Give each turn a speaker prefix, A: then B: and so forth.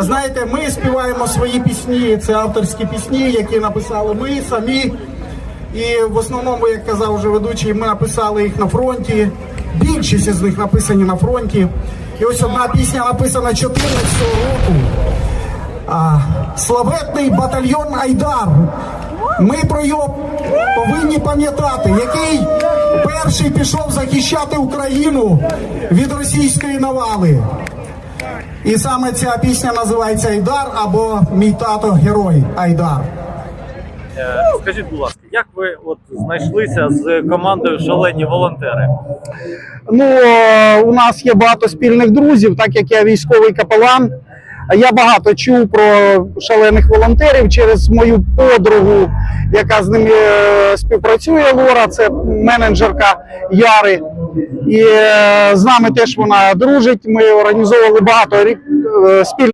A: Знаєте, ми співаємо свої пісні, це авторські пісні, які написали ми самі. І в основному, як казав вже ведучий, ми написали їх на фронті. Більшість з них написані на фронті. І ось одна пісня написана 14 року. А, славетний батальйон Айдар. Ми про його повинні пам'ятати, який перший пішов захищати Україну від російської навали. І саме ця пісня називається Айдар або Мій тато герой Айдар.
B: е, скажіть, будь ласка, як ви от знайшлися з командою Шалені волонтери?
A: Ну, е, у нас є багато спільних друзів, так як я військовий капелан. Я багато чув про шалених волонтерів через мою подругу, яка з ними е, співпрацює. Лора, це менеджерка Яри. І е, з нами теж вона дружить. Ми організовували багато рік- е, спільних.